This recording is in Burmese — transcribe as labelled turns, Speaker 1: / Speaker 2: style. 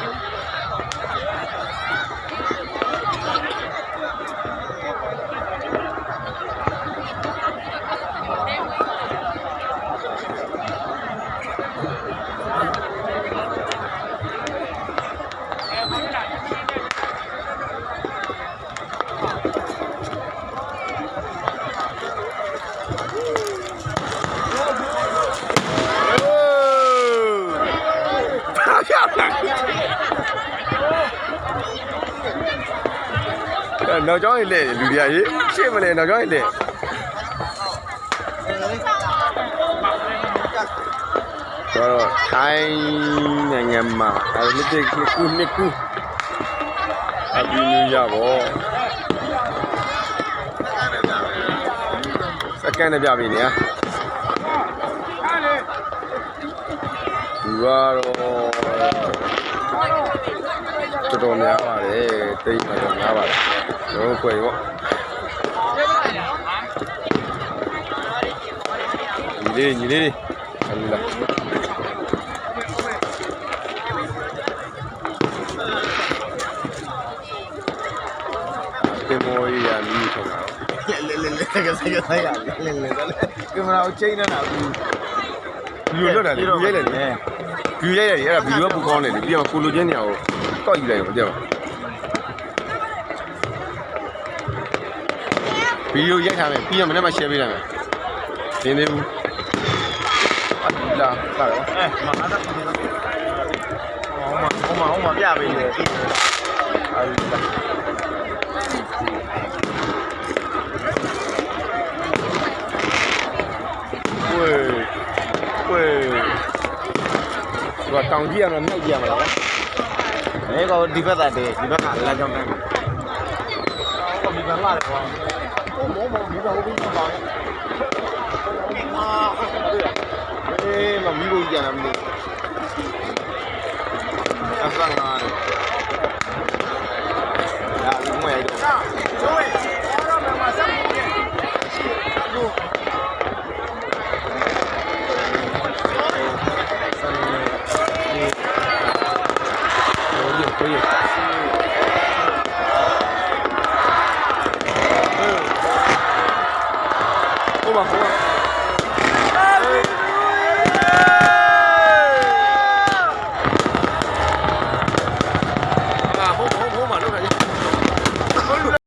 Speaker 1: Thank you. နောက်ကျောင်းရေလဲလူတွေကရေရှေ့မလဲနောက်ကျောင်းရေလဲတော့ထိုင်းနိုင်ငံမှာအဲ့ဒီတစ်ခုနှစ်ခုအပြင်းရပါဘောစကန်နဲ့ပြပြီနေဟာသူကတော့ တော်တော်များပါတယ်တိတ်တော်တော်များပါတယ်တော့ခွေပေါ့ညီလေးညီလေးအလ္လာတင်မောရရမီးထောက်တာ
Speaker 2: လေလေလေကစားရစားရလေလေကင်မရာကိုချိန်နေတာဘူး
Speaker 1: ဗီဒီယိုလွတ်တာလေဗီဒီယိုရိုက်တယ် ဗီဒီယိုရိုက်ရတယ်အဲ့ဒါဗီဒီယိုကပူကောင်းတယ်လေပြီးတော့ကိုလိုချင်းနေအောင်ကောက်ယူလိုက်ရောကြောက်ဗီဒီယိုရိုက်ထားမယ်ပြီးတော့မနေ့မှ share ပေးလိုက်မယ်သင်သေးဘူးအလာလာရော
Speaker 2: အဲမဟာတာဟောမဟောမဟောမပြပေးလေအဲဒီ
Speaker 1: ဒီကတောင်ကြည့်ရမလားမြောက်ကြည့်ရမလား
Speaker 2: အဲကောဒီဘက်ကတည်းဒီဘက်ကလာကြောင်းတိုင်းဟောဒီဘက်လာတယ်ကွာဟောမောမောဒီဘက်ဟိုဘင်းပါအာအေးမမီးကိုကြံလာမလို့အဆန်လာ
Speaker 1: Toma conta.